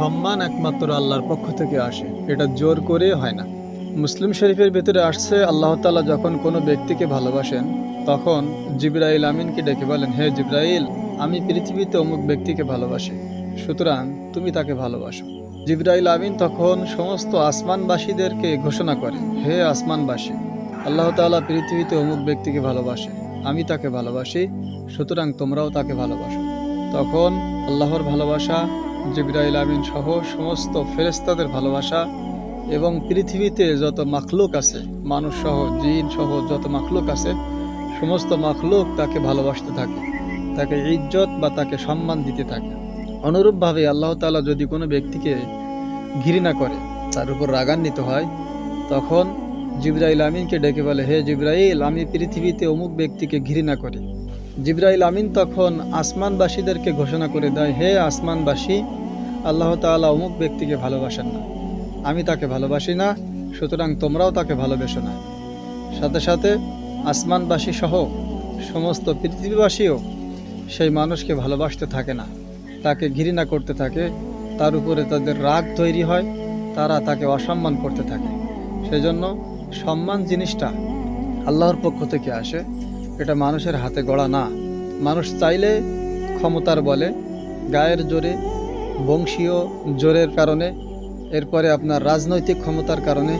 সম্মান একমাত্র আল্লাহর পক্ষ থেকে আসে। এটা জোর করে হয় না। মুসলিম শরীফের ভেতরে আসছে, আল্লাহ তাআলা যখন কোনো ব্যক্তিকে ভালোবাসেন, তখন জিব্রাইল আমিনকে ডেকে বলেন, হে জিব্রাইল, আমি পৃথিবীতে অমুক ব্যক্তিকে ভালোবাসি। সুতরাং তুমি তাকে ভালোবাসো। জিব্রাইল আমিন তখন সমস্ত আসমানবাসীদেরকে ঘোষণা করে, হে আসমানবাসী, আল্লাহ তাআলা পৃথিবীতে অমুক ব্যক্তিকে ভালোবাসে। আমি তাকে ভালোবাসি, সুতরাং তোমরাও তাকে ভালোবাসো। তখন আল্লাহর ভালোবাসা জিব্রাইল আমিন সহ সমস্ত ফেরেস্তাদের ভালোবাসা এবং পৃথিবীতে যত মাখলুক আছে, মানুষ সহ, জিন সহ যত মাখলুক আছে, সমস্ত মাখলুক তাকে ভালোবাসতে থাকে, তাকে ইজ্জত বা তাকে সম্মান দিতে থাকে। অনুরূপভাবে আল্লাহ তাআলা যদি কোনো ব্যক্তিকে ঘৃণা করে, তার উপর রাগান্বিত হয়, তখন জিব্রাইল আমিনকে ডেকে বলে, হে জিব্রাইল, আমি পৃথিবীতে অমুক ব্যক্তিকে ঘৃণা করি। জিব্রাইল আমিন তখন আসমানবাসীদেরকে ঘোষণা করে দেয়, হে আসমানবাসী, আল্লাহ তাআলা অমুক ব্যক্তিকে ভালোবাসেন না। আমি তাকে ভালোবাসি না, সুতরাং তোমরাও তাকে ভালোবেসো না। সাথে সাথে আসমানবাসী সহ সমস্ত পৃথিবীবাসীও সেই মানুষকে ভালোবাসতে থাকে না। তাকে ঘৃণা করতে থাকে, তার উপরে তাদের রাগ তৈরি হয়, তারা তাকে অসম্মান করতে থাকে। সেজন্য সম্মান জিনিসটা আল্লাহর পক্ষ থেকে আসে। এটা মানুষের হাতে গড়া না। মানুষ চাইলে ক্ষমতার বলে, গায়ের জোরে, বংশীয় জোরের কারণে, এরপরে আপনার রাজনৈতিক ক্ষমতার কারণে,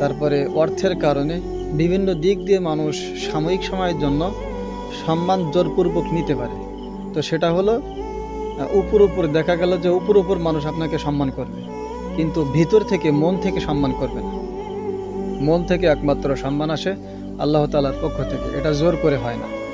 তারপরে অর্থের কারণে, বিভিন্ন দিক দিয়ে মানুষ সাময়িক সময়ের জন্য সম্মান জোরপূর্বক নিতে পারে। তো সেটা হলো, উপর উপর দেখা গেল যে উপর উপর মানুষ আপনাকে সম্মান করবে, কিন্তু ভিতর থেকে মন থেকে সম্মান করবে না। মন থেকে একমাত্র সম্মান আসে আল্লাহ তালার পক্ষ থেকে। এটা জোর করে হয় না।